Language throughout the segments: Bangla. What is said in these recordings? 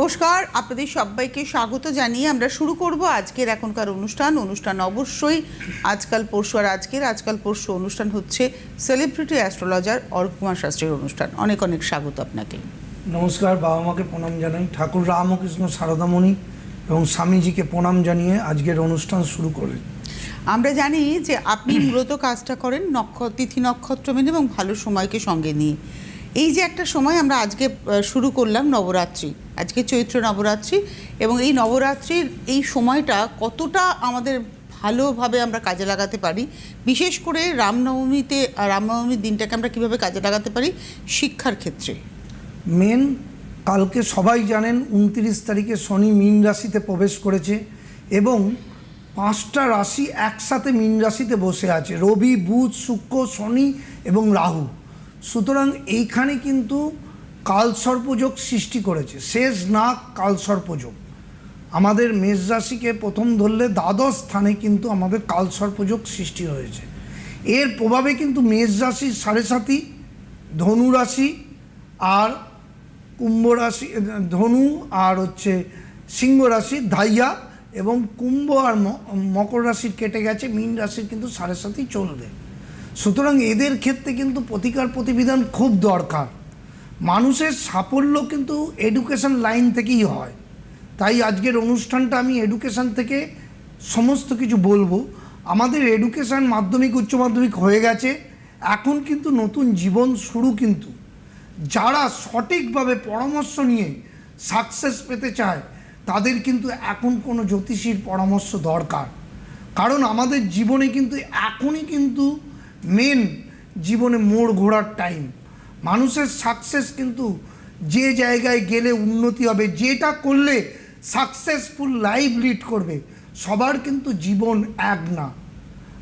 নমস্কার আপনাদের সবাইকে স্বাগত জানিয়ে আমরা শুরু করব আজকের এখনকার অনুষ্ঠান। অনুষ্ঠান অবশ্যই আজকাল পরশু আর আজকের। আজকাল পরশু অনুষ্ঠান হচ্ছে সেলিব্রিটি অ্যাস্ট্রোলজার অরূপ কুমার শাস্ত্রীর অনুষ্ঠান। অনেক অনেক স্বাগত আপনাকে। নমস্কার বাবা মাকে প্রণাম জানাই ঠাকুর রামকৃষ্ণ সারদামণি এবং স্বামীজিকে প্রণাম জানিয়ে আজকের অনুষ্ঠান শুরু করে। আমরা জানি যে আপনি মূলত কাজটা করেন নক্ষ তিথি নক্ষত্র মেনে এবং ভালো সময়কে সঙ্গে নিয়ে। এই যে একটা সময় আমরা আজকে শুরু করলাম নবরাত্রি, আজকে চৈত্র নবরাত্রি এবং এই নবরাত্রির এই সময়টা কতটা আমাদের ভালোভাবে আমরা কাজে লাগাতে পারি, বিশেষ করে রামনবমীতে রামনবমীর দিনটাকে আমরা কীভাবে কাজে লাগাতে পারি শিক্ষার ক্ষেত্রে? মেন, কালকে সবাই জানেন উনত্রিশ তারিখে শনি মীন রাশিতে প্রবেশ করেছে এবং পাঁচটা রাশি একসাথে মীন রাশিতে বসে আছে, রবি, বুধ, শুক্র, শনি এবং রাহু। সুতরাং এইখানে কিন্তু কালসর্পযোগ সৃষ্টি করেছে। শেষ নাগ কালসর্পযোগ। আমাদের মেষ রাশিকে প্রথম ধরলে দ্বাদশ স্থানে কিন্তু আমাদের কালসর্পযোগ সৃষ্টি হয়েছে। এর প্রভাবে কিন্তু মেষ রাশির সাড়ে সাথী ধনু রাশি আর কুম্ভ রাশি, ধনু আর হচ্ছে সিংহ রাশি, ধাইয়া এবং কুম্ভ আর মকর রাশির কেটে গেছে। মীন রাশির কিন্তু সাড়ে সাথেই চলবে। সুতরাং এদের ক্ষেত্রে কিন্তু প্রতিকার প্রতিবিধান খুব দরকার। মানুষের সাফল্য কিন্তু এডুকেশন লাইন থেকেই হয়। তাই আজকের অনুষ্ঠানটা আমি এডুকেশন থেকে সমস্ত কিছু বলব। আমাদের এডুকেশন মাধ্যমিক, উচ্চ মাধ্যমিক হয়ে গেছে। এখন কিন্তু নতুন জীবন শুরু কিন্তু। যারা সঠিকভাবে পরামর্শ নিয়ে সাকসেস পেতে চায়, তাদের কিন্তু এখন কোনো জ্যোতিষীর পরামর্শ দরকার। কারণ আমাদের জীবনে কিন্তু এখনই কিন্তু মেন জীবনে মোড় ঘোরার টাইম মানুষের সাকসেস কিন্তু যে জায়গায় গেলে উন্নতি হবে যেটা করলে সাকসেসফুল লাইফ লিড করবে সবার কিন্তু জীবন এক না।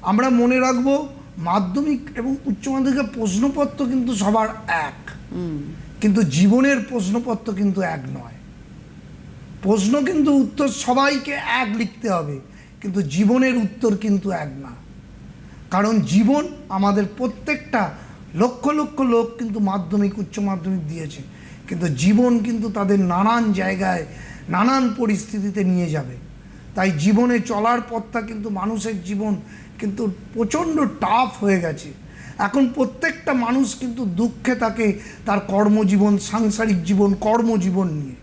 আমরা মনে রাখব মাধ্যমিক এবং উচ্চ মাধ্যমিকের প্রশ্নপত্র কিন্তু সবার এক। কিন্তু জীবনের প্রশ্নপত্র কিন্তু এক নয়। প্রশ্ন কিন্তু উত্তর সবাইকে এক লিখতে হবে কিন্তু জীবনের উত্তর কিন্তু এক না। কারণ জীবন আমাদের প্রত্যেকটা লক্ষ লক্ষ লোক কিন্তু মাধ্যমিক, উচ্চ মাধ্যমিক দিয়েছে। কিন্তু জীবন কিন্তু তাদের নানান জায়গায়, নানান পরিস্থিতিতে নিয়ে যাবে। তাই জীবনে চলার পথটা কিন্তু মানুষের জীবন কিন্তু প্রচণ্ড টাফ হয়ে গেছে। এখন প্রত্যেকটা মানুষ কিন্তু দুঃখে থাকে তার কর্মজীবন, সাংসারিক জীবন, কর্মজীবন নিয়ে।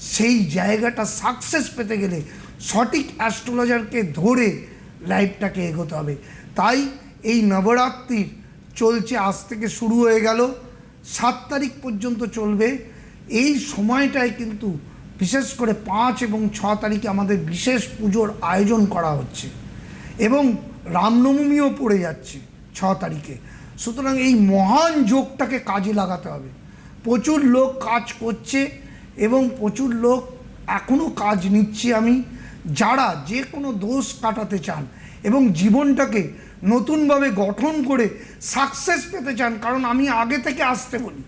সেই জায়গাটা সাকসেস পেতে গেলে সঠিক অ্যাস্ট্রোলজারকে ধরে লাইফটাকে এগোতে হবে। তাই এই নবরাত্রির চলছে আজ থেকে শুরু হয়ে গেল। সাত তারিখ পর্যন্ত চলবে। এই সময়টায় কিন্তু বিশেষ করে পাঁচ এবং ছ তারিখে আমাদের বিশেষ পুজোর আয়োজন করা হচ্ছে এবং রামনবমীও পড়ে যাচ্ছে ছ তারিখে। সুতরাং এই মহান যোগটাকে কাজে লাগাতে হবে। প্রচুর লোক কাজ করছে এবং প্রচুর লোক এখনও কাজ নিচ্ছি আমি। যারা যে কোনো দোষ কাটাতে চান এবং জীবনটাকে নতুনভাবে গঠন করে সাকসেস পেতে চান, কারণ আমি আগে থেকে আসতে বলি।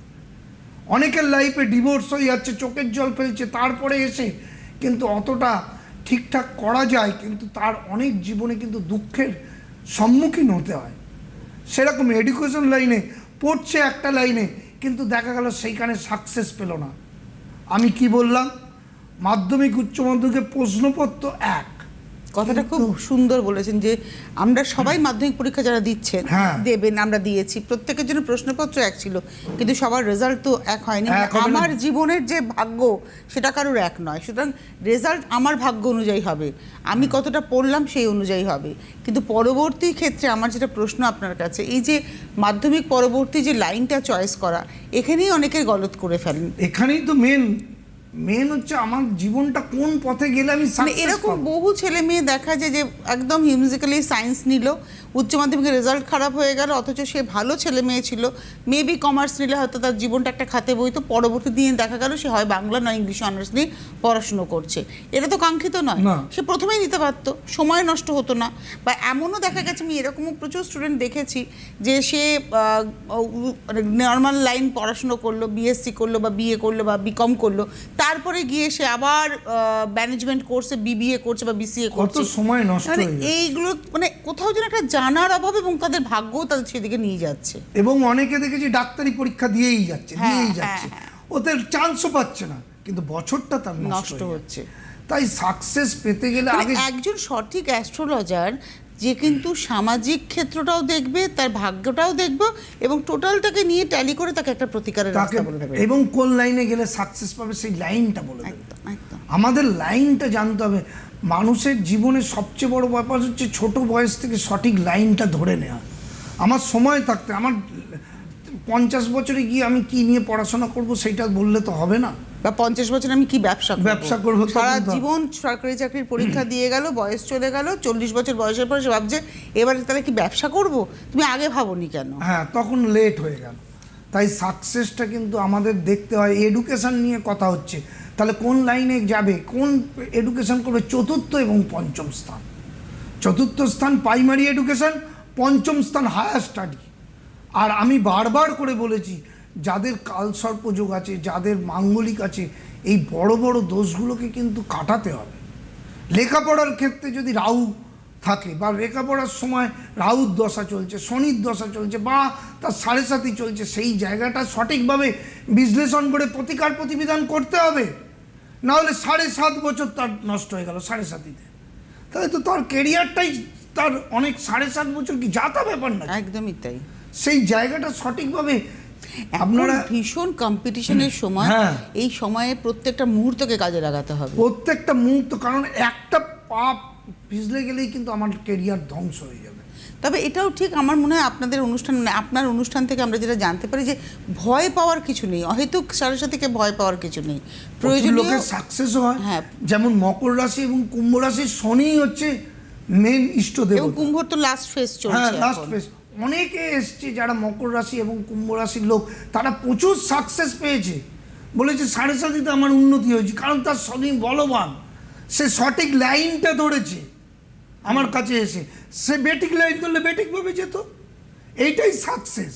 অনেকের লাইফে ডিভোর্স হয়ে যাচ্ছে, চোখের জল ফেলছে, তারপরে এসে কিন্তু অতটা ঠিকঠাক করা যায়, কিন্তু তার অনেক জীবনে কিন্তু দুঃখের সম্মুখীন হতে হয়। সেরকম এডুকেশন লাইনে পড়ছে একটা লাইনে কিন্তু দেখা গেল সেইখানে সাকসেস পেল না। আমি কি বললাম? মাধ্যমিক উচ্চ মাধ্যমিকের প্রশ্নপত্র এক। কথাটা খুব সুন্দর বলেছেন যে আমরা সবাই মাধ্যমিক পরীক্ষা যারা দিচ্ছেন হ্যাঁ। দেবেন আমরা দিয়েছি। প্রত্যেকের জন্য প্রশ্নপত্র এক ছিল কিন্তু সবার রেজাল্ট তো এক হয়নি। আমার জীবনের যে ভাগ্য সেটা কারোর এক নয়। সুতরাং রেজাল্ট আমার ভাগ্য অনুযায়ী হবে। আমি কতটা পড়লাম সেই অনুযায়ী হবে। কিন্তু পরবর্তী ক্ষেত্রে আমার যেটা প্রশ্ন আপনার কাছে এই যে মাধ্যমিক পরবর্তী যে লাইনটা চয়েস করা এখানেই অনেকে গলত করে ফেলেন। এখানেই তো মেন মেন হচ্ছে আমার জীবনটা কোন পথে গেলে আমি মানে এরকম বহু ছেলে মেয়ে দেখা যায় যে একদম হিউমিজিক্যালি সায়েন্স নিল উচ্চ মাধ্যমিকের রেজাল্ট খারাপ হয়ে গেল অথচ সে ভালো ছেলে মেয়ে ছিল। মেবি কমার্স নিলে হয়তো তার জীবনটা একটা খাতে বইতো। পরবর্তী দিনে দেখা গেল সে হয় বাংলা নয় ইংলিশ অনার্স নিয়ে পড়াশুনো করছে। এটা তো কাঙ্ক্ষিত নয়। সে প্রথমেই নিতে পারতো সময় নষ্ট হতো না। বা এমনও দেখা গেছে আমি এরকমও প্রচুর স্টুডেন্ট দেখেছি যে সে নর্মাল লাইন পড়াশুনো করল বিএসসি করল বা বিএ করল বা বিকম করল। তারপরে গিয়ে সে আবার ম্যানেজমেন্ট কোর্সে বিবিএ করছে বা বিসিএ করছে। সময় নষ্ট মানে এইগুলো মানে কোথাও যেন একটা জানার অভাবে এবং তাদের ভাগ্যও তাদের সেদিকে নিয়ে যাচ্ছে। এবং অনেকে দেখেছি ডাক্তারি পরীক্ষা দিয়েই যাচ্ছে হ্যাঁ, দিয়েই হ্যাঁ, যাচ্ছে। হ্যাঁ। ওদের চান্সও পাচ্ছে না কিন্তু বছরটা তার নষ্ট হচ্ছে। তাই সাকসেস পেতে গেলে মানে আগে একজন সঠিক অ্যাস্ট্রোলজার যে কিন্তু সামাজিক ক্ষেত্রটাও দেখবে তার ভাগ্যটাও দেখবে এবং টোটালটাকে নিয়ে ট্যালি করে তাকে একটা প্রতিকারের তাকে রাস্তা বলে দেবে। এবং কোন লাইনে গেলে সাকসেস পাবে সেই লাইনটা বলে দেবে। একদম আমাদের লাইনটা জানতে হবে। মানুষের জীবনের সবচেয়ে বড় ব্যাপার হচ্ছে ছোট বয়স থেকে সঠিক লাইনটা ধরে নেওয়া। আমার সময় থাকতে আমার পঞ্চাশ বছরে গিয়ে আমি কি নিয়ে পড়াশোনা করব সেটা বললে তো হবে না। বা পঞ্চাশ বছর আমি কি ব্যবসা ব্যবসা করব, সারা জীবন সরকারি চাকরির পরীক্ষা দিয়ে গেল বয়স চলে গেল চল্লিশ বছর বয়সের পর সে ভাবছে এবারে তাহলে কি ব্যবসা করব? তুমি আগে ভাবনি কেন? হ্যাঁ তখন লেট হয়ে গেল। তাই সাকসেসটা কিন্তু আমাদের দেখতে হয় এডুকেশন নিয়ে কথা হচ্ছে। তাহলে কোন লাইনে যাবে? কোন এডুকেশন করবে? চতুর্থ এবং পঞ্চম স্থান। চতুর্থ স্থান প্রাইমারি এডুকেশন পঞ্চম স্থান হায়ার স্টাডি আর আমি বারবার করে বলেছি যাদের কালসর্পযোগ আছে যাদের মাঙ্গলিক আছে এই বড় বড় দোষগুলোকে কিন্তু কাটাতে হবে। লেখাপড়ার ক্ষেত্রে যদি রাহু থাকে বা লেখাপড়ার সময় রাহুর দশা চলছে শনির দশা চলছে বা তার সাড়ে সাথী চলছে সেই জায়গাটা সঠিকভাবে বিশ্লেষণ করে প্রতিকার প্রতিবিধান করতে হবে। না হলে সাড়ে সাত বছর তার নষ্ট হয়ে গেল সাড়ে সাতিতে। তাহলে তো তার কেরিয়ারটাই তার অনেক সাড়ে সাত বছর কি যাতা ব্যাপার না। একদমই তাই। সেই জায়গাটা সঠিকভাবে আপনারা ভীষণ কম্পিটিশনের সময় হ্যাঁ। এই সময়ে প্রত্যেকটা মুহূর্তকে কাজে লাগাতে হবে প্রত্যেকটা মুহূর্ত কারণ একটা পাপ পিছলে গেলেই কিন্তু আমার কেরিয়ার ধ্বংস হয়ে যাবে তবে এটাও ঠিক আমার মনে হয় আপনাদের অনুষ্ঠান মানে আপনার অনুষ্ঠান থেকে আমরা যেটা জানতে পারি যে ভয় পাওয়ার কিছু নেই অহেতুক সাথে ভয় পাওয়ার কিছু নেই প্রচুর প্রয়োজনীয় লোকের সাকসেসও হয় হ্যাঁ। যেমন মকর রাশি এবং কুম্ভ রাশির শনি হচ্ছে মেন ইষ্ট দেবতা কুম্ভর তো লাস্ট ফেজ হ্যাঁ চলছে লাস্ট। ফেজ অনেকে এসছে যারা মকর রাশি এবং কুম্ভ রাশির লোক, তারা প্রচুর সাকসেস পেয়েছে। বলেছে, সাড়ে সাতিতে আমার উন্নতি হয়েছে, কারণ তার শনি বলবান। সে সঠিক লাইনটা ধরেছে, আমার কাছে এসে। সে বেটিক লাইন ধরলে বেটিকভাবে যেত। এইটাই সাকসেস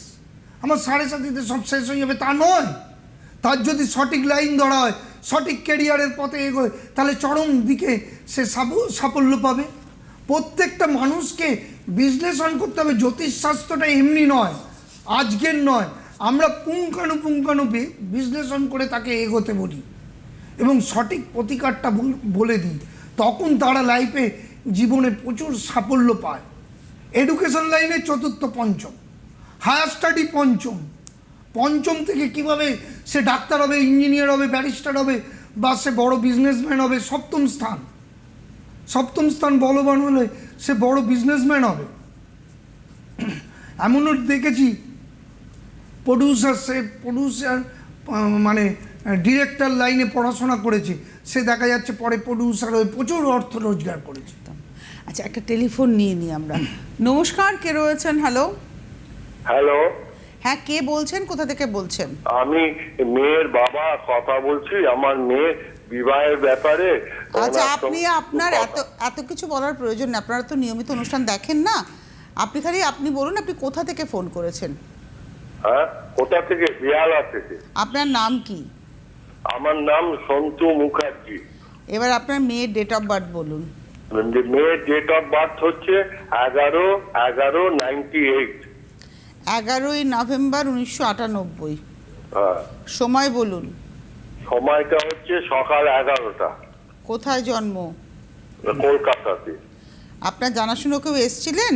আমার সাড়ে সাতিতে সব শেষ হয়ে যাবে, তা নয়। তার যদি সঠিক লাইন ধরা হয়, সঠিক ক্যারিয়ারের পথে এগোয়, তাহলে চরম দিকে সে সাফ- সাফল্য পাবে। প্রত্যেকটা মানুষকে বিশ্লেষণ করতে হবে। জ্যোতিষশাস্ত্রটা এমনি নয়, আজকের নয়। আমরা পুঙ্খানুপুঙ্খানু বি- বিশ্লেষণ করে তাকে এগোতে বলি এবং সঠিক প্রতিকারটা বলে দিই। তখন তারা লাইফে জীবনে প্রচুর সাফল্য পায়। এডুকেশন লাইনে চতুর্থ পঞ্চম হায়ার স্টাডি পঞ্চম। পঞ্চম থেকে কীভাবে সে ডাক্তার হবে ইঞ্জিনিয়ার হবে ব্যারিস্টার হবে বা সে বড় বিজনেসম্যান হবে, সপ্তম স্থান। সপ্তম স্থান বলবান হলে সে বড় বিজনেসম্যান হবে। এমনও দেখেছি প্রডিউসার সে প্রডিউসার মানে ডিরেক্টর লাইনে পড়াশোনা করেছে। সে দেখা যাচ্ছে পরে প্রডিউসার হয়ে প্রচুর অর্থ রোজগার করেছে। আচ্ছা একটা টেলিফোন নিয়ে নিই আমরা। নমস্কার কে রয়েছেন? হ্যালো হ্যালো হ্যাঁ কে বলছেন? কোথা থেকে বলছেন? আমি মেয়ের বাবা কথা বলছি। আমার মেয়ে বিবাহের ব্যাপারে আচ্ছা আপনি আপনার এত এত কিছু বলার প্রয়োজন নেই। আপনারা তো নিয়মিত অনুষ্ঠান দেখেন না। আপনি খালি আপনি বলুন আপনি কোথা থেকে ফোন করেছেন? হ্যাঁ কোথা থেকে? বিয়ালা থেকে। আপনার নাম কি? আমার নাম সন্তু মুখার্জি। এবার আপনার মেয়ের ডেট অফ বার্থ বলুন। মেয়ের ডেট অফ বার্থ হচ্ছে এগারো এগারো নাইনটি এইট এগারোই নভেম্বর উনিশশো আটানব্বই। হ্যাঁ। সময় বলুন। সময়টা হচ্ছে সকাল এগারোটা। কোথায় জন্ম? কলকাতাতে। আপনার জানাশুনো কেউ এসছিলেন?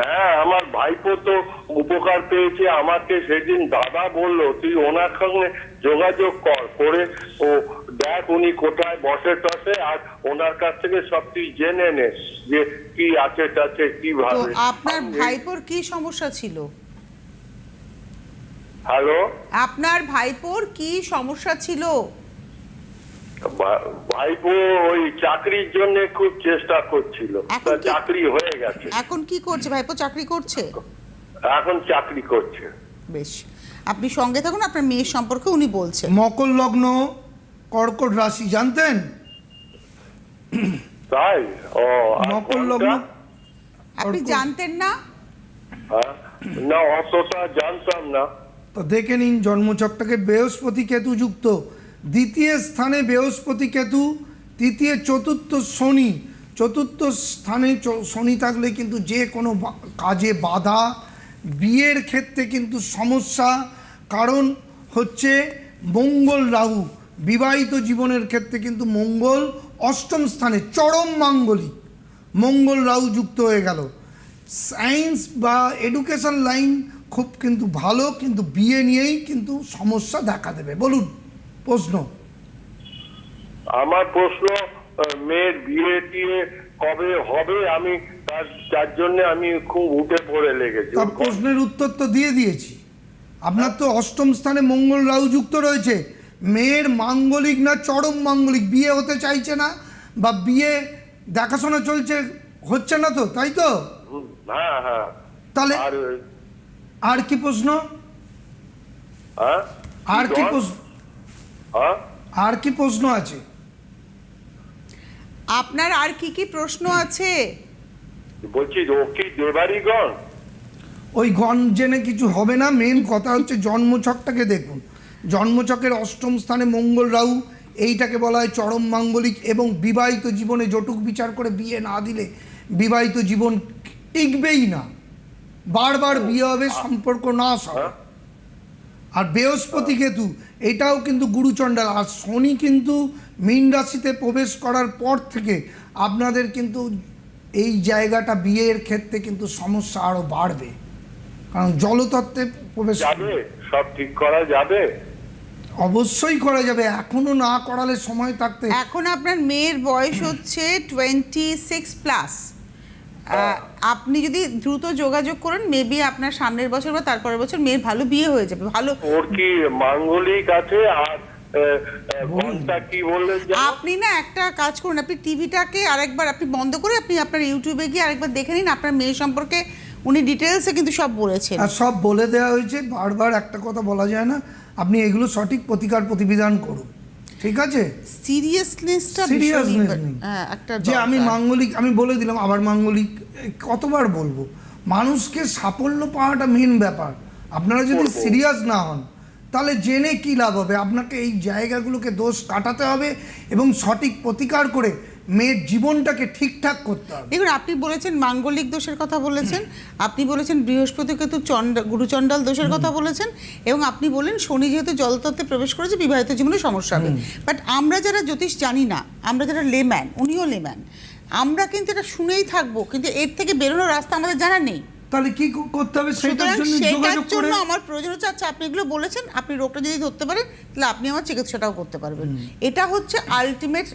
হ্যাঁ আমার ভাইপো তো উপকার পেয়েছে আমাকে সেদিন দাদা বলল তুই ওনার সঙ্গে যোগাযোগ কর করে ও দেখ উনি কোথায় বসে টসে আর ওনার কাছ থেকে সব তুই জেনে নে যে কি আছে টাছে কীভাবে আপনার ভাইপোর কি সমস্যা ছিল? হ্যালো আপনার ভাইপোর কি সমস্যা ছিল? ভাইপো ওই চাকরির জন্য খুব চেষ্টা করছিল। চাকরি হয়ে গেছে। এখন কি করছে? ভাইপো চাকরি করছে? এখন চাকরি করছে। বেশ। আপনি সঙ্গে থাকুন আপনার মেয়ের সম্পর্কে উনি বলছেন। মকর লগ্ন কর্কট রাশি জানতেন? তাই? ও আর মকর লগ্ন আপনি। জানতেন না? হ্যাঁ? না অতটা জানতাম না। তো দেখে নিন জন্মচক্রটাকে বৃহস্পতি কেতু যুক্ত। দ্বিতীয় স্থানে বৃহস্পতি কেতু, তৃতীয় চতুর্থ শনি। চতুর্থ স্থানে শনি থাকলে কিন্তু যে কোনো কাজে বাধা। বিয়ের ক্ষেত্রে কিন্তু সমস্যা, কারণ হচ্ছে মঙ্গল রাহু। বিবাহিত জীবনের ক্ষেত্রে কিন্তু মঙ্গল অষ্টম স্থানে, চরম মাঙ্গলিক। মঙ্গল রাহু যুক্ত হয়ে গেল। সায়েন্স বা এডুকেশন লাইন খুব কিন্তু ভালো কিন্তু বিয়ে নিয়েই কিন্তু সমস্যা দেখা দেবে। বলুন প্রশ্ন। আমার প্রশ্ন মেয়ের বিয়ে টিয়ে কবে হবে আমি তার তার জন্য আমি খুব উঠে পড়ে লেগেছি। তার প্রশ্নের উত্তর তো দিয়ে দিয়েছি। আপনার তো অষ্টম স্থানে মঙ্গল রাহু যুক্ত রয়েছে। মেয়ের মাঙ্গলিক না চরম মাঙ্গলিক বিয়ে হতে চাইছে না বা বিয়ে দেখাশোনা চলছে হচ্ছে না তো তাই তো? হ্যাঁ হ্যাঁ। তাহলে আর কি প্রশ্ন? হ্যাঁ? আর কি প্রশ্ন? হ্যাঁ? আর কি প্রশ্ন আছে? আপনার আর কি কি প্রশ্ন আছে? বলছি ও কি দেবারিগণ। ওই গণ জেনে কিছু হবে না মেন কথা হচ্ছে জন্মছকটাকে দেখুন। জন্মছকের অষ্টম স্থানে মঙ্গল রাহু এইটাকে বলা হয় চরম মাঙ্গলিক এবং বিবাহিত জীবনে জটুক বিচার করে বিয়ে না দিলে বিবাহিত জীবন টিকবেই না। বারবার বিয়ে হবে সম্পর্ক নাশ হবে। আর বৃহস্পতি কেতু এটাও কিন্তু গুরুচণ্ডাল। আর শনি কিন্তু মীন রাশিতে প্রবেশ করার পর থেকে আপনাদের কিন্তু এই জায়গাটা বিয়ের ক্ষেত্রে কিন্তু সমস্যা আরও বাড়বে। কারণ জলতত্ত্বে প্রবেশ যাবে সব ঠিক করা যাবে। অবশ্যই করা যাবে। এখনও না করালে সময় থাকতে এখন আপনার মেয়ের বয়স হচ্ছে টোয়েন্টি সিক্স প্লাস আপনি যদি দ্রুত যোগাযোগ করেন মেবি আপনার সামনের বছর বা তারপরের বছর মেয়ের ভালো বিয়ে হয়ে যাবে। ভালো ওর কি মাঙ্গলিক আছে? আর? আপনি না একটা কাজ করুন আপনি টিভিটাকে আরেকবার আপনি বন্ধ করে আপনি আপনার ইউটিউবে গিয়ে আরেকবার দেখে নিন আপনার মেয়ে সম্পর্কে উনি ডিটেলসে কিন্তু সব বলেছেন। আর সব বলে দেওয়া হয়েছে বারবার একটা কথা বলা যায় না। আপনি এগুলো সঠিক প্রতিকার প্রতিবিধান করুন। ঠিক আছে? সিরিয়াসনেসটা সিরিয়াসনেস নেই। হ্যাঁ একটা যে আমি মাঙ্গলিক আমি বলে দিলাম আবার মাঙ্গলিক কতবার বলব? মানুষকে সাফল্য পাওয়াটা মেন ব্যাপার। আপনারা যদি সিরিয়াস না হন তাহলে জেনে কি লাভ হবে? আপনাকে এই জায়গাগুলোকে দোষ কাটাতে হবে এবং সঠিক প্রতিকার করে মেয়ের জীবনটাকে ঠিকঠাক করতে হবে। দেখুন আপনি বলেছেন মাঙ্গলিক দোষের কথা বলেছেন আপনি বলেছেন বৃহস্পতি কেতু চন্ড গুরুচণ্ডাল দোষের কথা বলেছেন এবং আপনি বলেন শনি যেহেতু জলতত্ত্বে প্রবেশ করেছে বিবাহিত জীবনে সমস্যা হবে। বাট আমরা যারা জ্যোতিষ জানি না আমরা যারা লেম্যান উনিও লেম্যান আমরা কিন্তু এটা শুনেই থাকব কিন্তু এর থেকে বেরোনোর রাস্তা আমাদের জানা নেই। তাহলে কি করতে হবে? সেটার জন্য যোগাযোগ করে আমার প্রয়োজন হচ্ছে আচ্ছা আপনি এগুলো বলেছেন আপনি রোগটা যদি ধরতে পারেন তাহলে আপনি আমার চিকিৎসাটাও করতে পারবেন। এটা হচ্ছে আলটিমেট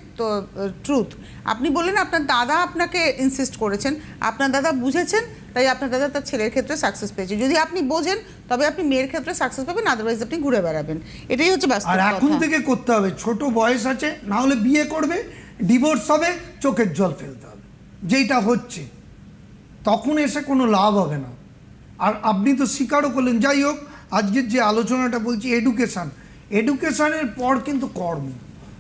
ট্রুথ আপনি বললেন আপনার দাদা আপনাকে ইনসিস্ট করেছেন আপনার দাদা বুঝেছেন তাই আপনার দাদা তার ছেলের ক্ষেত্রে সাকসেস পেয়েছে। যদি আপনি বোঝেন তবে আপনি মেয়ের ক্ষেত্রে সাকসেস পাবেন আদারওয়াইজ আপনি ঘুরে বেড়াবেন। এটাই হচ্ছে আর এখন থেকে করতে হবে ছোট বয়স আছে না হলে বিয়ে করবে ডিভোর্স হবে চোখের জল ফেলতে হবে। যেটা হচ্ছে। তখন এসে কোনো লাভ হবে না। আর আপনি তো স্বীকারও করলেন, যাই হোক, আজকের যে আলোচনাটা বলছি এডুকেশান এডুকেশানের পর কিন্তু কর্ম।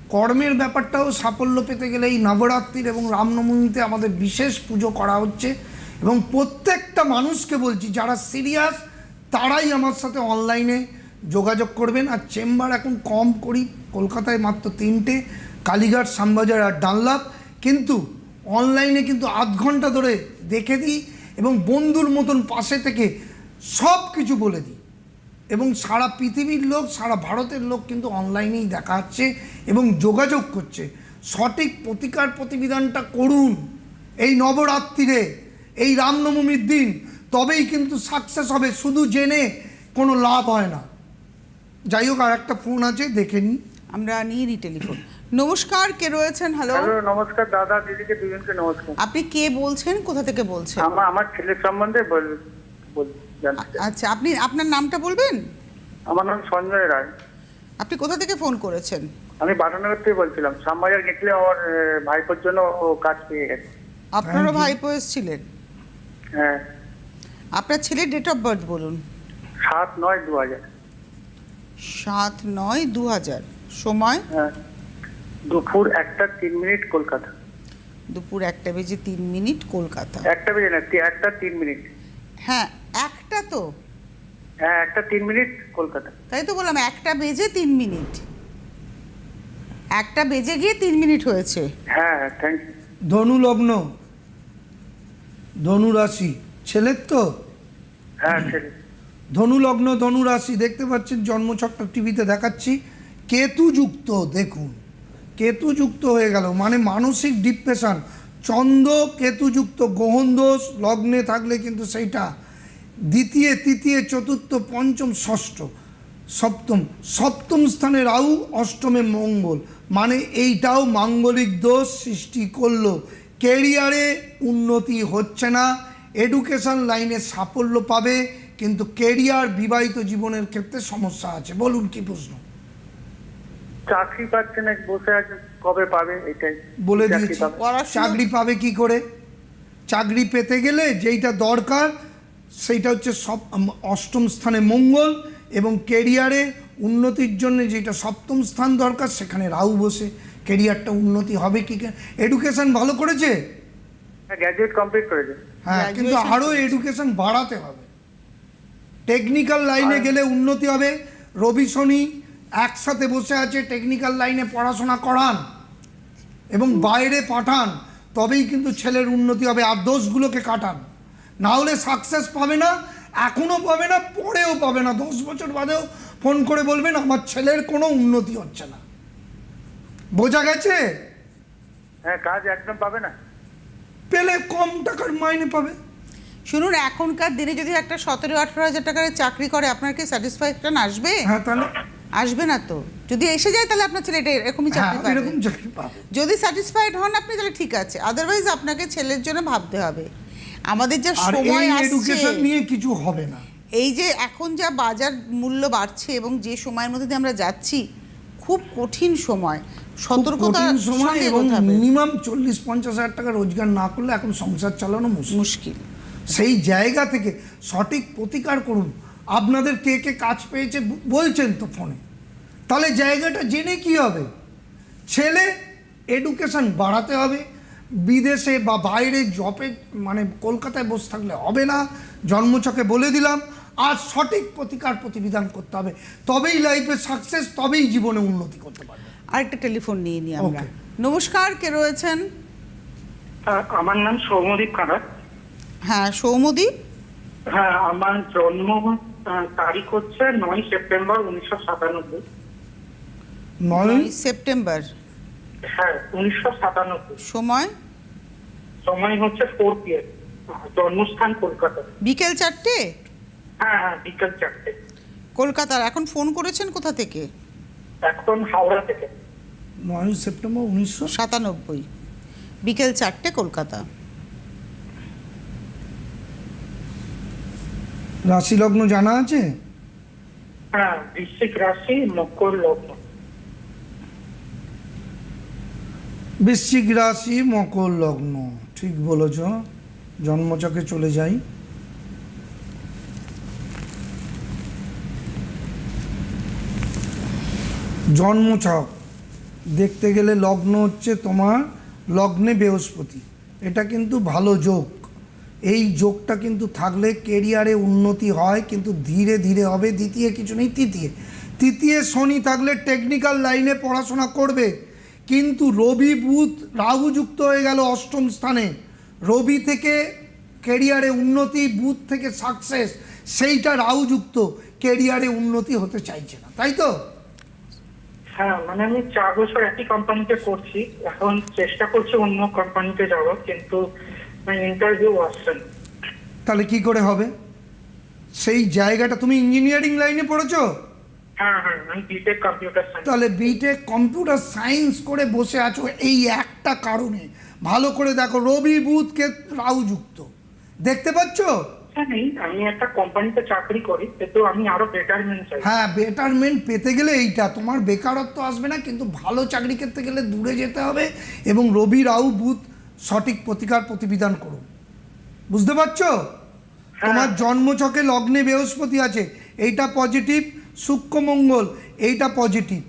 কর্মের ব্যাপারটাও সাফল্য পেতে গেলে এই নবরাত্রির এবং রামনবমীতে আমাদের বিশেষ পুজো করা হচ্ছে। এবং প্রত্যেকটা মানুষকে বলছি, যারা সিরিয়াস তারাই আমার সাথে অনলাইনে যোগাযোগ করবেন। আর চেম্বার এখন কম করি, কলকাতায় মাত্র তিনটে, কালীঘাট, শ্যামবাজার আর ডানলাভ কিন্তু অনলাইনে কিন্তু আধ ঘণ্টা ধরে দেখে দিই এবং বন্ধুর মতন পাশে থেকে সব কিছু বলে দিই। এবং সারা পৃথিবীর লোক, সারা ভারতের লোক কিন্তু অনলাইনেই দেখা যাচ্ছে এবং যোগাযোগ করছে। সঠিক প্রতিকার প্রতিবিধানটা করুন। এই নবরাত্রিরে, এই রামনবমীর দিন, তবেই কিন্তু সাকসেস হবে। শুধু জেনে কোনো লাভ হয় না। যাই হোক আর একটা ফোন আছে, দেখে নিই। আমরা নিয়ে নিই টেলিফোন। নমস্কার কে রয়েছেন? হ্যালো হ্যালো নমস্কার দাদা দিদিকে দুজনকে নমস্কার। আপনি কে বলছেন? কোথা থেকে বলছেন? আমার আমার ছেলের সম্বন্ধে বল- বল- আচ্ছা আপনি আপনার নামটা বলবেন? আমার নাম সঞ্জয় রায়। আপনি কোথা থেকে ফোন করেছেন? আমি বাটানগর থেকে বলছিলাম। শ্যামবাজার গেছিলে আমার ভাইপোর জন্য ও কাজ পেয়ে গেছে। আপনারও. ভাইপো এসেছিলেন? হ্যাঁ। আপনার ছেলের ডেট অফ বার্থ বলুন। সাত নয় দু হাজার সাত নয় দু হাজার সময়? হ্যাঁ। দুপুর একটা তিন মিনিট কলকাতা। দুপুর একটা বেজে তিন মিনিট কলকাতা। একটা বেজে না একটা তিন মিনিট। হ্যাঁ একটা তো। হ্যাঁ একটা তিন মিনিট কলকাতা। তাই তো বললাম একটা বেজে তিন মিনিট। একটা বেজে গিয়ে তিন মিনিট হয়েছে। হ্যাঁ থ্যাংক ইউ ধনু লগ্ন ধনু রাশি ছেলের তো? হ্যাঁ ছেলে। ধনু লগ্ন ধনু রাশি দেখতে পাচ্ছেন জন্মছকটা টিভিতে দেখাচ্ছি। কেতুযুক্ত দেখুন। কেতুযুক্ত হয়ে গেল মানে মানসিক ডিপ্রেশন চন্দ্র কেতুযুক্ত, গ্রহণ দোষ, লগ্নে থাকলে কিন্তু সেইটা। দ্বিতীয়, তৃতীয়, চতুর্থ, পঞ্চম, ষষ্ঠ, সপ্তম। সপ্তম স্থানে রাহু, অষ্টমে মঙ্গল। মানে এইটাও মাঙ্গলিক দোষ সৃষ্টি করল। কেরিয়ারে উন্নতি হচ্ছে না, এডুকেশন লাইনে সাফল্য পাবে, কিন্তু কেরিয়ার বিবাহিত জীবনের ক্ষেত্রে সমস্যা আছে। বলুন কি প্রশ্ন? চাকরি পাচ্ছে না বসে আছে কবে পাবে এটাই। বলে দিয়েছি। চাকরি পাবে কি করে? চাকরি পেতে গেলে যেইটা দরকার সেইটা হচ্ছে সব অষ্টম স্থানে মঙ্গল এবং কেরিয়ারে উন্নতির জন্য যেটা সপ্তম স্থান দরকার সেখানে রাহু বসে। কেরিয়ারটা উন্নতি হবে কি এডুকেশন ভালো করেছে? হ্যাঁ গ্র্যাজুয়েট কমপ্লিট করেছে। হ্যাঁ কিন্তু আরও এডুকেশন বাড়াতে হবে। টেকনিক্যাল লাইনে গেলে উন্নতি হবে। রবি শনি একসাথে বসে আছে টেকনিক্যাল লাইনে পড়াশোনা করান এবং বাইরে পাঠান তবেই কিন্তু ছেলের উন্নতি হবে আর দোষগুলোকে কাটান। না হলে সাকসেস পাবে না এখনও পাবে না পরেও পাবে না। দশ বছর বাদেও ফোন করে বলবেন আমার ছেলের কোনো উন্নতি হচ্ছে না। বোঝা গেছে? হ্যাঁ কাজ একদম পাবে না। পেলে কম টাকার মাইনে পাবে। শুনুন এখনকার দিনে যদি একটা সতেরো আঠারো হাজার টাকার চাকরি করে আপনার কি স্যাটিসফ্যাকশন আসবে? হ্যাঁ তাহলে আসবে না তো। যদি এসে যায় তাহলে আপনার ছেলে এটা এরকমই হ্যাঁ চাকরি পাবে। এরকম চাকরি পাবে। যদি স্যাটিসফাইড হন আপনি তাহলে ঠিক আছে। আদারওয়াইজ আপনাকে ছেলের জন্য ভাবতে হবে। আমাদের যা সময় আসছে এডুকেশন নিয়ে কিছু হবে না। এই যে এখন যা বাজার মূল্য বাড়ছে এবং যে সময়ের মধ্যে দিয়ে আমরা যাচ্ছি খুব কঠিন সময়। সতর্কতা সময় এবং মিনিমাম চল্লিশ পঞ্চাশ হাজার টাকা রোজগার না করলে এখন সংসার চালানো মুশকিল। সেই জায়গা থেকে সঠিক প্রতিকার করুন। আপনাদের কে কে কাজ পেয়েছে বলছেন তো ফোনে। তাহলে জায়গাটা জেনে কি হবে? ছেলে এডুকেশন বাড়াতে হবে বিদেশে বা বাইরে জবে মানে কলকাতায় বসে থাকলে হবে না জন্মচকে বলে দিলাম আর সঠিক প্রতিকার প্রতিবিধান করতে হবে। তবেই লাইফে সাকসেস তবেই জীবনে উন্নতি করতে পারবে। আরেকটা টেলিফোন নিয়ে নিই আমরা. নমস্কার কে রয়েছেন? আমার নাম সৌমদীপ কারাত হ্যাঁ সৌমদীপ হ্যাঁ আমার জন্ম তারিখ হচ্ছে নয় সেপ্টেম্বর উনিশশো সাতানব্বই। নয় সেপ্টেম্বর? হ্যাঁ উনিশশো সাতানব্বই। সময়? সময় হচ্ছে ফোর পিএম জন্মস্থান কলকাতা। বিকেল চারটে? হ্যাঁ হ্যাঁ বিকেল চারটে। কলকাতার এখন ফোন করেছেন কোথা থেকে? এখন হাওড়া থেকে। নয় সেপ্টেম্বর উনিশশো সাতানব্বই। বিকেল চারটে কলকাতা। রাশি লগ্ন জানা আছে? হ্যাঁ বৃশ্চিক রাশি মকর লগ্ন। বৃশ্চিক রাশি মকর লগ্ন। ঠিক বলেছ। জন্মচকে চলে যাই। জন্মছক দেখতে গেলে লগ্ন হচ্ছে তোমার লগ্নে বৃহস্পতি। এটা কিন্তু ভালো যোগ। এই যোগটা কিন্তু থাকলে কেরিয়ারে উন্নতি হয়, কিন্তু ধীরে ধীরে হবে, দ্বিতীয় কিছু নেই, তৃতীয়। তৃতীয় শনি থাকলে টেকনিক্যাল লাইনে পড়াশোনা করবে, কিন্তু রবি, বুধ, রাহু যুক্ত হয়ে গেল অষ্টম স্থানে। রবি থেকে কেরিয়ারে উন্নতি, বুধ থেকে সাকসেস সেইটা রাহু যুক্ত, কেরিয়ারে উন্নতি হতে চাইছে না, তাই তো? হ্যাঁ মানে আমি চার বছর একই কোম্পানিতে করছি, এখন চেষ্টা করছি অন্য কোম্পানিতে যাওয়ার, কিন্তু ইন্টারভিউ আসছে তাহলে কি করে হবে? সেই জায়গাটা তুমি ইঞ্জিনিয়ারিং লাইনে পড়েছো? আমি বিটেক কম্পিউটার তাহলে বিটেক কম্পিউটার সায়েন্স করে বসে আছো এই একটা কারণে। ভালো করে দেখো রবি বুধকে রাহু যুক্ত। দেখতে পাচ্ছ? হ্যাঁ আমি একটা কোম্পানিতে চাকরি করি কিন্তু আমি আরও বেটারমেন্ট চাই। হ্যাঁ বেটারমেন্ট পেতে গেলে এইটা তোমার বেকারত্ব আসবে না কিন্তু ভালো চাকরি করতে গেলে দূরে যেতে হবে এবং রবি রাউ বুধ সঠিক প্রতিকার প্রতিবিধান করুন। বুঝতে পারছ? তোমার জন্মচকে লগ্নে বৃহস্পতি আছে এইটা পজিটিভ সূক্ষ্ম মঙ্গল এইটা পজিটিভ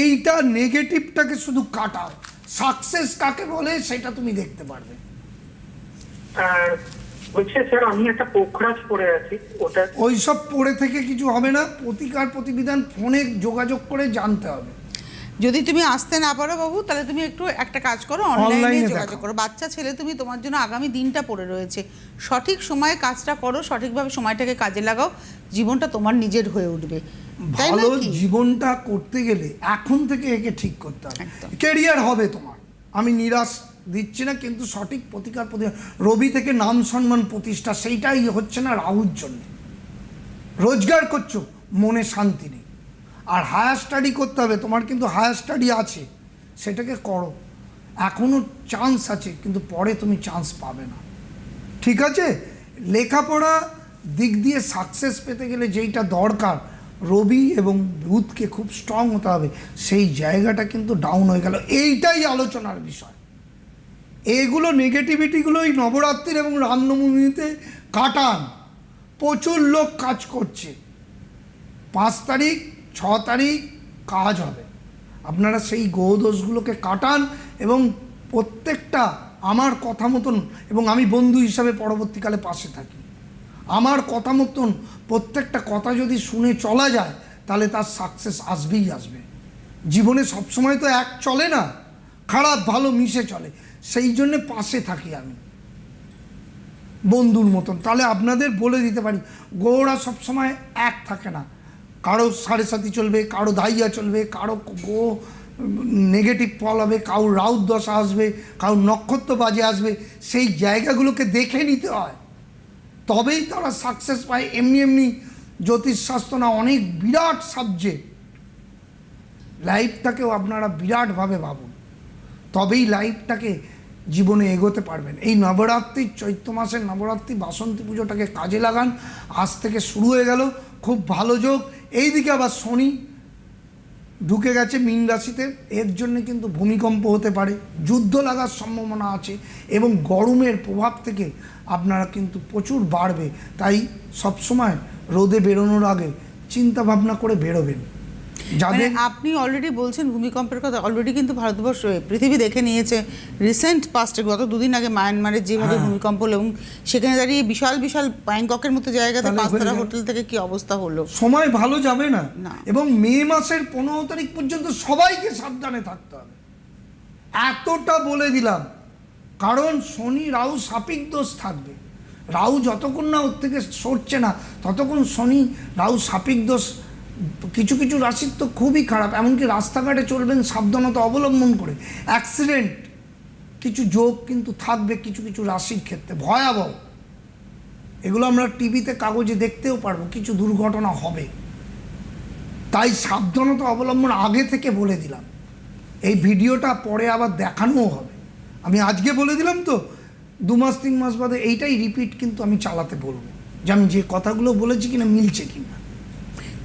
এইটা নেগেটিভটাকে শুধু কাটাও। সাকসেস কাকে বলে সেটা তুমি দেখতে পারবে। আর বলছে স্যার আমি একটা পোখরাজ পড়ে আছি ওটা ওইসব পড়ে থেকে কিছু হবে না প্রতিকার প্রতিবিধান ফোনে যোগাযোগ করে জানতে হবে। যদি তুমি আসতে না পারো বাবু তাহলে তুমি একটু একটা কাজ করো অনলাইনে যোগাযোগ করো। বাচ্চা ছেলে তুমি তোমার জন্য আগামী দিনটা পড়ে রয়েছে। সঠিক সময়ে কাজটা করো সঠিকভাবে সময়টাকে কাজে লাগাও। জীবনটা তোমার নিজের হয়ে উঠবে। ভালো জীবনটা করতে গেলে এখন থেকে একে ঠিক করতে হবে। কেরিয়ার হবে তোমার। আমি নিরাশ দিচ্ছি না কিন্তু সঠিক প্রতিকার প্রতি- রবি থেকে নাম সম্মান প্রতিষ্ঠা সেইটাই হচ্ছে না রাহুর জন্য। রোজগার করছ মনে শান্তি নেই। আর হায়ার স্টাডি করতে হবে, তোমার কিন্তু হায়ার স্টাডি আছে, সেটাকে করো। এখনও চান্স আছে, কিন্তু পরে তুমি চান্স পাবে না। ঠিক আছে? লেখাপড়া দিক দিয়ে সাকসেস পেতে গেলে যেইটা দরকার, রবি এবং বুধকে খুব স্ট্রং হতে হবে। সেই জায়গাটা কিন্তু ডাউন হয়ে গেল। এইটাই আলোচনার বিষয়। এগুলো নেগেটিভিটিগুলো এই নবরাত্রির এবং রামনবমীতে কাটান। প্রচুর লোক কাজ করছে। পাঁচ তারিখ ছ তারিখ কাজ হবে। আপনারা সেই গোদোষগুলোকে কাটান এবং প্রত্যেকটা আমার কথা মতন এবং আমি বন্ধু হিসাবে পরবর্তীকালে পাশে থাকি। আমার কথা মতন প্রত্যেকটা কথা যদি শুনে চলা যায়, তাহলে তার সাকসেস আসবেই আসবে। জীবনে সবসময় তো এক চলে না, খারাপ ভালো মিশে চলে। সেই জন্যে পাশে থাকি আমি। বন্ধুর মতন। তাহলে আপনাদের বলে দিতে পারি, গৌড়া সবসময় এক থাকে না। কারও সাড়ে সাথী চলবে, কারও দাইয়া চলবে, কারও গো নেগেটিভ ফল হবে, কারও রাউত দশা আসবে, কারও নক্ষত্র বাজে আসবে, সেই জায়গাগুলোকে দেখে নিতে হয়। তবেই তারা সাকসেস পায়। এমনি এমনি জ্যোতিষশাস্ত্র না অনেক বিরাট সাবজেক্ট লাইফটাকেও আপনারা বিরাটভাবে ভাবুন। তবেই লাইফটাকে জীবনে এগোতে পারবেন। এই নবরাত্রির চৈত্র মাসের নবরাত্রি, বাসন্তী পুজোটাকে কাজে লাগান। আজ থেকে শুরু হয়ে গেল। খুব ভালো যোগ। এইদিকে আবার শনি ঢুকে গেছে মীন রাশিতে। এর জন্য কিন্তু ভূমিকম্প হতে পারে, যুদ্ধ লাগার সম্ভাবনা আছে এবং গরমের প্রভাব থেকে আপনারা কিন্তু প্রচুর বাড়বে। তাই সবসময় রোদে বেরোনোর আগে চিন্তা ভাবনা করে বেরোবেন। যাদের আপনি অলরেডি বলছেন ভূমিকম্পের কথা অলরেডি কিন্তু ভারতবর্ষ পৃথিবী দেখে নিয়েছে রিসেন্ট পাস্টে গত দুদিন আগে মায়ানমারের যেভাবে হ্যাঁ। ভূমিকম্প হলো এবং সেখানে দাঁড়িয়ে বিশাল বিশাল ব্যাংককের মতো জায়গাতে পাঁচতারা হোটেল থেকে কি অবস্থা হলো? সময় ভালো যাবে না। না। এবং মে মাসের পনেরো তারিখ পর্যন্ত সবাইকে সাবধানে থাকতে হবে। এতটা বলে দিলাম। কারণ শনি রাহু সাপিক দোষ থাকবে। রাহু যতক্ষণ না ওর থেকে সরছে না ততক্ষণ শনি রাহু সাপিক দোষ কিছু কিছু রাশির তো খুবই খারাপ, এমনকি রাস্তাঘাটে চলবেন সাবধানতা অবলম্বন করে। অ্যাক্সিডেন্ট কিছু যোগ কিন্তু থাকবে কিছু কিছু রাশির ক্ষেত্রে, ভয়াবহ। এগুলো আমরা টিভিতে, কাগজে দেখতেও পারব, কিছু দুর্ঘটনা হবে। তাই সাবধানতা অবলম্বন আগে থেকে বলে দিলাম। এই ভিডিওটা পরে আবার দেখানোও হবে। আমি আজকে বলে দিলাম তো, দু মাস, তিন মাস বাদে এইটাই রিপিট কিন্তু আমি চালাতে বলব। যে আমি যে কথাগুলো বলেছি কিনা, মিলছে কিনা।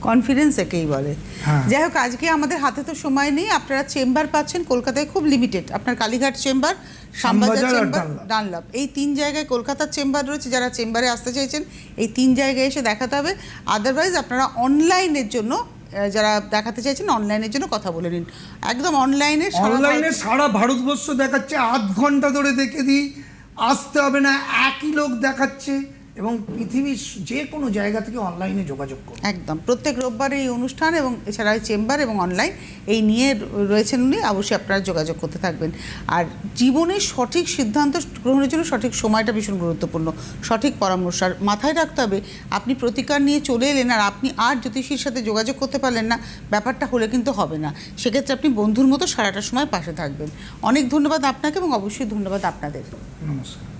কনফিডেন্স একেই বলে। হ্যাঁ। যাই হোক আজকে আমাদের হাতে তো সময় নেই আপনারা চেম্বার পাচ্ছেন কলকাতায় খুব লিমিটেড আপনার Kalighat chamber Shyambazar Shyambazar chamber Dunlop. এই তিন জায়গায় কলকাতার চেম্বার রয়েছে যারা চেম্বারে আসতে চাইছেন এই তিন জায়গায় এসে দেখাতে হবে। আদারওয়াইজ আপনারা অনলাইনের জন্য যারা দেখাতে চাইছেন অনলাইনের জন্য কথা বলে নিন। একদম অনলাইনে অনলাইনে সারা ভারতবর্ষ দেখাচ্ছে আধ ঘণ্টা ধরে দেখে দিই আসতে হবে না একই লোক দেখাচ্ছে। এবং পৃথিবীর যে কোনো জায়গা থেকে অনলাইনে যোগাযোগ করুন। একদম। প্রত্যেক রোববার এই অনুষ্ঠান এবং এছাড়া চেম্বার এবং অনলাইন এই নিয়ে রয়েছেন উনি। অবশ্যই আপনারা যোগাযোগ করতে থাকবেন। আর জীবনে সঠিক সিদ্ধান্ত গ্রহণের জন্য সঠিক সময়টা ভীষণ গুরুত্বপূর্ণ। সঠিক পরামর্শ। আর মাথায় রাখতে হবে আপনি প্রতিকার নিয়ে চলে এলেন আর আপনি আর জ্যোতিষীর সাথে যোগাযোগ করতে পারলেন না ব্যাপারটা হলে কিন্তু হবে না। সেক্ষেত্রে আপনি বন্ধুর মতো সারাটা সময় পাশে থাকবেন। অনেক ধন্যবাদ আপনাকে এবং অবশ্যই ধন্যবাদ আপনাদের। নমস্কার।